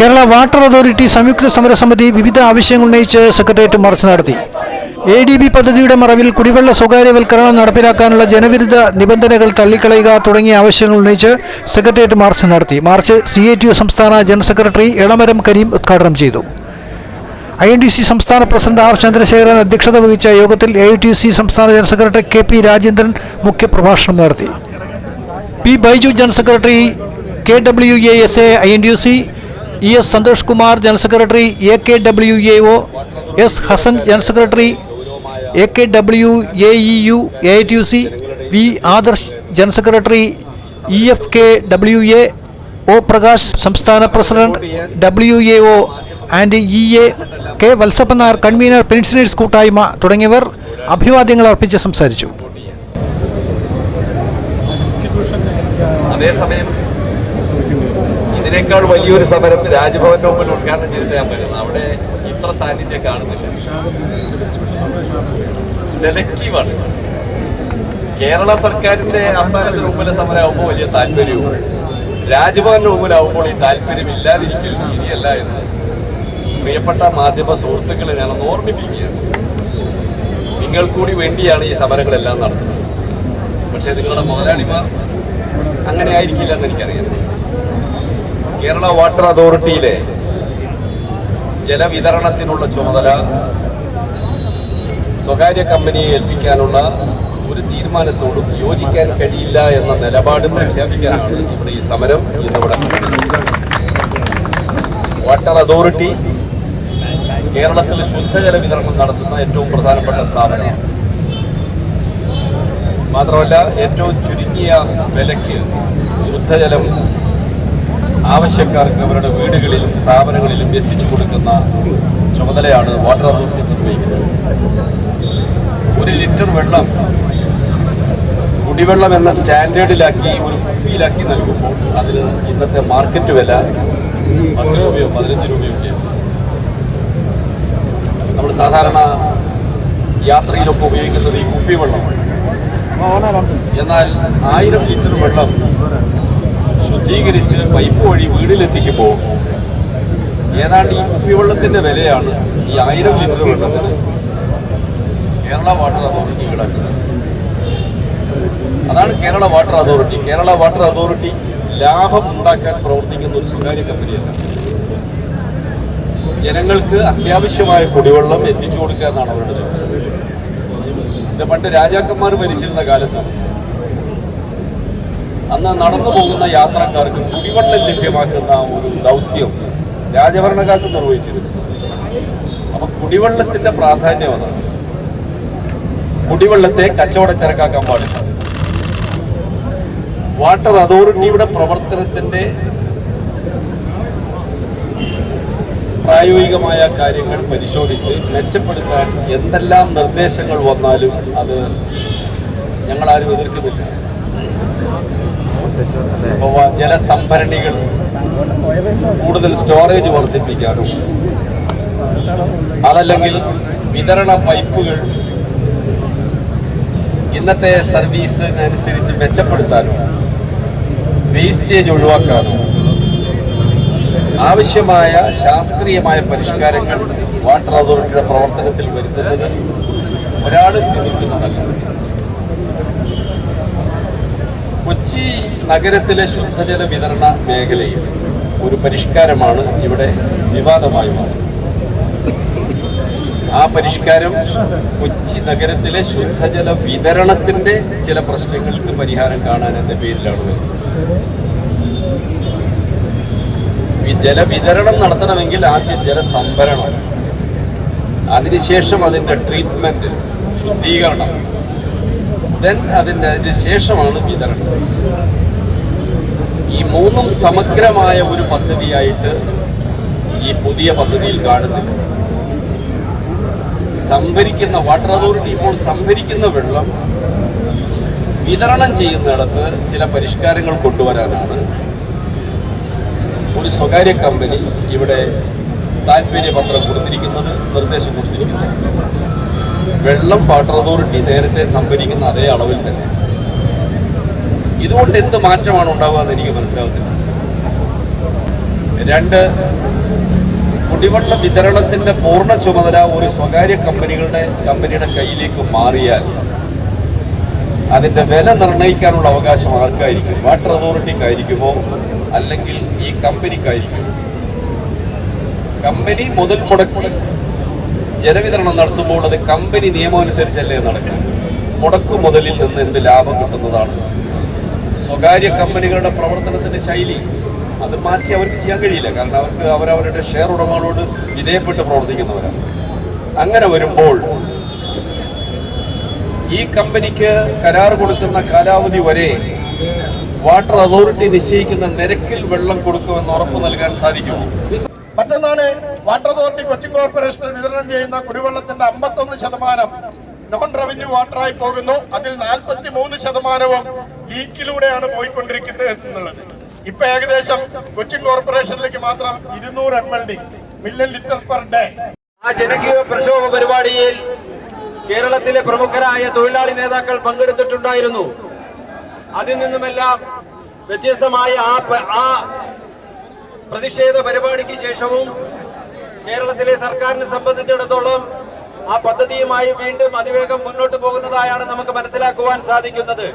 Kerala water authority സംയുക്ത സമര സമിതി വിവിധ ആവശ്യങ്ങൾ ഉന്നയിച്ച് സെക്രട്ടേറിയറ്റ് മാർച്ച് നടത്തി. എ ഡി ബി പദ്ധതിയുടെ മറവിൽ കുടിവെള്ള സ്വകാര്യവൽക്കരണം നടപ്പിലാക്കാനുള്ള ജനവിരുദ്ധ നിബന്ധനകൾ തള്ളിക്കളയുക തുടങ്ങിയ ആവശ്യങ്ങൾ ഉന്നയിച്ച് സെക്രട്ടേറിയറ്റ് മാർച്ച് നടത്തി. March C I T U സംസ്ഥാന ജനറൽ സെക്രട്ടറി എളമരം കരീം ഉദ്ഘാടനം ചെയ്തു. ഐ എൻ ഡി സി സംസ്ഥാന പ്രസിഡന്റ് ആർ ചന്ദ്രശേഖരൻ അധ്യക്ഷത വഹിച്ച യോഗത്തിൽ എ ടി സി സംസ്ഥാന general secretary K P Rajendran മുഖ്യപ്രഭാഷണം നടത്തി. P Baiju general secretary K W A S A I N D U C E S Santhosh Kumar general secretary A K W A O S Hasan general secretary A K W A E U A T U C V Adarsh general secretary E F K W A O Prakash സംസ്ഥാന president W A O and E A K Vatsappan Nair convener pensioners കൂട്ടായ്മ തുടങ്ങിയവർ അഭിവാദ്യങ്ങൾ അർപ്പിച്ച് സംസാരിച്ചു. അതേസമയം ഇതിനേക്കാൾ വലിയൊരു സമരം രാജ്ഭവന്റെ മുമ്പിൽ ഉദ്ഘാടനം ചെയ്തിട്ട് ഞാൻ വരുന്നത്. അവിടെ ഇത്ര സാന്നിധ്യം കാണുന്നില്ല. സെലക്റ്റീവാണ് കേരള സർക്കാരിന്റെ ആസ്ഥാനത്തിന് മുമ്പിലെ സമരമാകുമ്പോൾ വലിയ താല്പര്യവും രാജ്ഭവന്റെ മുമ്പിലാവുമ്പോൾ ഈ താല്പര്യം ഇല്ലാതിരിക്കൽ ശരിയല്ല എന്ന് പ്രിയപ്പെട്ട മാധ്യമ സുഹൃത്തുക്കളെ ഞാനൊന്ന് ഓർമ്മിപ്പിക്കുകയാണ്. നിങ്ങൾ കൂടി വേണ്ടിയാണ് ഈ സമരങ്ങളെല്ലാം നടത്തുന്നത്. പക്ഷേ നിങ്ങളുടെ മുതലാളിമാർ അങ്ങനെ ആയിരിക്കില്ല എന്ന് എനിക്കറിയാം. കേരള വാട്ടർ അതോറിറ്റിയിലെ ജലവിതരണത്തിനുള്ള ചുമതല സ്വകാര്യ കമ്പനിയെ ഏൽപ്പിക്കാനുള്ള ഒരു തീരുമാനത്തോടും യോജിക്കാൻ കഴിയില്ല എന്ന നിലപാട് പ്രഖ്യാപിക്കാനാണ് ഇവിടെ ഈ സമരം ഇന്നിവിടെ. വാട്ടർ അതോറിറ്റി കേരളത്തിൽ ശുദ്ധജല വിതരണം നടത്തുന്ന ഏറ്റവും പ്രധാനപ്പെട്ട സ്ഥാപനമാണ് മാത്രമല്ല ഏറ്റവും ചുരുങ്ങിയ വിലയ്ക്ക് ശുദ്ധജലം ആവശ്യക്കാർക്ക് അവരുടെ വീടുകളിലും സ്ഥാപനങ്ങളിലും എത്തിച്ചു കൊടുക്കുന്ന ചുമതലയാണ് വാട്ടർ അതോറിറ്റി നിർവഹിക്കുന്നത്. ഒരു ലിറ്റർ വെള്ളം കുടിവെള്ളം എന്ന സ്റ്റാൻഡേർഡിലാക്കി ഒരു കുപ്പിയിലാക്കി നൽകുമ്പോൾ അതിന് ഇന്നത്തെ മാർക്കറ്റ് വില പത്ത് രൂപയോ പതിനഞ്ച് രൂപയോ ഒക്കെയാണ് നമ്മൾ സാധാരണ യാത്രയിലൊക്കെ ഉപയോഗിക്കുന്നത് ഈ കുപ്പി വെള്ളമാണ് എന്നാൽ ആയിരം ലിറ്റർ വെള്ളം ശുദ്ധീകരിച്ച് പൈപ്പ് വഴി വീട്ടിലെത്തിക്കുമ്പോൾ ഏതാണ്ട് ഈ കുപ്പിവെള്ളത്തിന്റെ വിലയാണ് ഈ ആയിരം ലിറ്റർ വെള്ളത്തിന് കേരള വാട്ടർ അതോറിറ്റി ഈടാക്കുന്നത്. അതാണ് Kerala water authority Kerala water authority ലാഭം ഉണ്ടാക്കാൻ പ്രവർത്തിക്കുന്ന ഒരു സ്വകാര്യ കമ്പനിയല്ല ജനങ്ങൾക്ക് അത്യാവശ്യമായ കുടിവെള്ളം എത്തിച്ചു കൊടുക്കുക എന്നാണ് അവരുടെ ചോദ്യം. പണ്ട് രാജാക്കന്മാർ ഭരിച്ചിരുന്ന കാലത്ത് അന്ന് നടന്നു പോകുന്ന യാത്രക്കാർക്ക് കുടിവെള്ളം ലഭ്യമാക്കുന്ന ഒരു ദൗത്യം രാജഭരണകാലത്ത് നിർവഹിച്ചിരുന്നു. അപ്പൊ കുടിവെള്ളത്തിന്റെ പ്രാധാന്യം അതാണ്. കുടിവെള്ളത്തെ കച്ചവടച്ചരക്കാക്കാൻ പാടില്ല. വാട്ടർ അതോറിറ്റിയുടെ പ്രവർത്തനത്തിന്റെ പ്രായോഗികമായ കാര്യങ്ങൾ പരിശോധിച്ച് മെച്ചപ്പെടുത്താൻ എന്തെല്ലാം നിർദ്ദേശങ്ങൾ വന്നാലും അത് ഞങ്ങളാരും എതിർക്കുന്നില്ല. ജലസംഭരണികൾ കൂടുതൽ സ്റ്റോറേജ് വർദ്ധിപ്പിക്കാനും അതല്ലെങ്കിൽ വിതരണ പൈപ്പുകൾ ഇന്നത്തെ സർവീസിനനുസരിച്ച് മെച്ചപ്പെടുത്താനും വേസ്റ്റേജ് ഒഴിവാക്കാനും ആവശ്യമായ ശാസ്ത്രീയമായ പരിഷ്കാരങ്ങൾ വാട്ടർ അതോറിറ്റിയുടെ പ്രവർത്തനത്തിൽ വരുത്തുന്നത് ഒരാളും എതിർക്കുന്നതല്ല കൊച്ചി നഗരത്തിലെ ശുദ്ധജല വിതരണ മേഖലയിൽ ഒരു പരിഷ്കാരമാണ് ഇവിടെ വിവാദമായി മാറുന്നത് ആ പരിഷ്കാരം കൊച്ചി നഗരത്തിലെ ശുദ്ധജല വിതരണത്തിന്റെ ചില പ്രശ്നങ്ങൾക്ക് പരിഹാരം കാണാൻ എന്ന പേരിലാണ് വരുന്നത്. ഈ ജലവിതരണം നടത്തണമെങ്കിൽ ആദ്യം ജലസംഭരണം. അതിനുശേഷം അതിന്റെ ട്രീറ്റ്മെന്റ് ശുദ്ധീകരണം. ദെൻ അതിന്റെ അതിന് ശേഷമാണ് വിതരണം ഈ മൂന്നും സമഗ്രമായ ഒരു പദ്ധതിയായിട്ട് ഈ പുതിയ പദ്ധതിയിൽ കാണുന്നില്ല സംഭരിക്കുന്ന വാട്ടർ അതോറിറ്റി ഇപ്പോൾ സംഭരിക്കുന്ന വെള്ളം വിതരണം ചെയ്യുന്നിടത്ത് ചില പരിഷ്കാരങ്ങൾ കൊണ്ടുവരാനാണ് ഒരു സ്വകാര്യ കമ്പനി ഇവിടെ താല്പര്യപത്രം കൊടുത്തിരിക്കുന്നത് നിർദ്ദേശം കൊടുത്തിരിക്കുന്നത്. വെള്ളം വാട്ടർ അതോറിറ്റി നേരത്തെ സംഭരിക്കുന്ന അതേ അളവിൽ തന്നെ. ഇതുകൊണ്ട് എന്ത് മാറ്റമാണ് ഉണ്ടാവുക എന്ന് എനിക്ക് മനസ്സിലാവുന്നില്ല. രണ്ട് കുടിവെള്ള വിതരണത്തിന്റെ പൂർണ ചുമതല ഒരു സ്വകാര്യ കമ്പനികളുടെ കമ്പനിയുടെ കയ്യിലേക്ക് മാറിയാൽ അതിന്റെ വില നിർണയിക്കാനുള്ള അവകാശം ആർക്കായിരിക്കും? വാട്ടർ അതോറിറ്റിക്കായിരിക്കുമോ? അല്ലെങ്കിൽ ഈ കമ്പനിക്കായിരിക്കും കമ്പനി മുതൽ മുടക്കി ജലവിതരണം നടത്തുമ്പോൾ അത് കമ്പനി നിയമമനുസരിച്ചല്ലേ നടക്കുക? മുടക്കു മുതലിൽ നിന്ന് എന്ത് ലാഭം കിട്ടുന്നതാണ്? സ്വകാര്യ കമ്പനികളുടെ പ്രവർത്തനത്തിന്റെ ശൈലി അത് മാറ്റി അവർക്ക് ചെയ്യാൻ കഴിയില്ല. കാരണം അവർക്ക് അവരവരുടെ ഷെയർ ഉടമകളോട് വിധേയപ്പെട്ട് പ്രവർത്തിക്കുന്നവരാണ്. അങ്ങനെ വരുമ്പോൾ ഈ കമ്പനിക്ക് കരാർ കൊടുക്കുന്ന കാലാവധി വരെ വാട്ടർ അതോറിറ്റി നിശ്ചയിക്കുന്ന നിരക്കിൽ വെള്ളം കൊടുക്കുമെന്ന് ഉറപ്പ് നൽകാൻ സാധിക്കുമോ? മറ്റൊന്നാണ് വാട്ടർ അതോറിറ്റി കൊച്ചിൻ കോർപ്പറേഷനിൽ വിതരണം ചെയ്യുന്ന കുടിവെള്ളത്തിന്റെ അമ്പത്തൊന്ന് ശതമാനം നോൺ റവന്യൂ വാട്ടറായി പോകുന്നു. അതിൽ നാൽപ്പത്തി മൂന്ന് ശതമാനവും ലീക്കിലൂടെയാണ് പോയിക്കൊണ്ടിരിക്കുന്നത് എന്നുള്ളത്. ഇപ്പൊ ഏകദേശം കൊച്ചിൻ കോർപ്പറേഷനിലേക്ക് മാത്രം ഇരുന്നൂറ് M L D million litre per day ആ ജനകീയ പ്രക്ഷോഭ പരിപാടിയിൽ കേരളത്തിലെ പ്രമുഖരായ തൊഴിലാളി നേതാക്കൾ പങ്കെടുത്തിട്ടുണ്ടായിരുന്നു. അതിൽ നിന്നുമെല്ലാം വ്യത്യസ്തമായ ആ ആ പ്രതിഷേധ പരിപാടിക്ക് ശേഷവും കേരളത്തിലെ സർക്കാരിനെ സംബന്ധിച്ചിടത്തോളം ആ പദ്ധതിയുമായി വീണ്ടും അതിവേഗം മുന്നോട്ട് പോകുന്നതായാണ് നമുക്ക് മനസ്സിലാക്കുവാൻ സാധിക്കുന്നത്.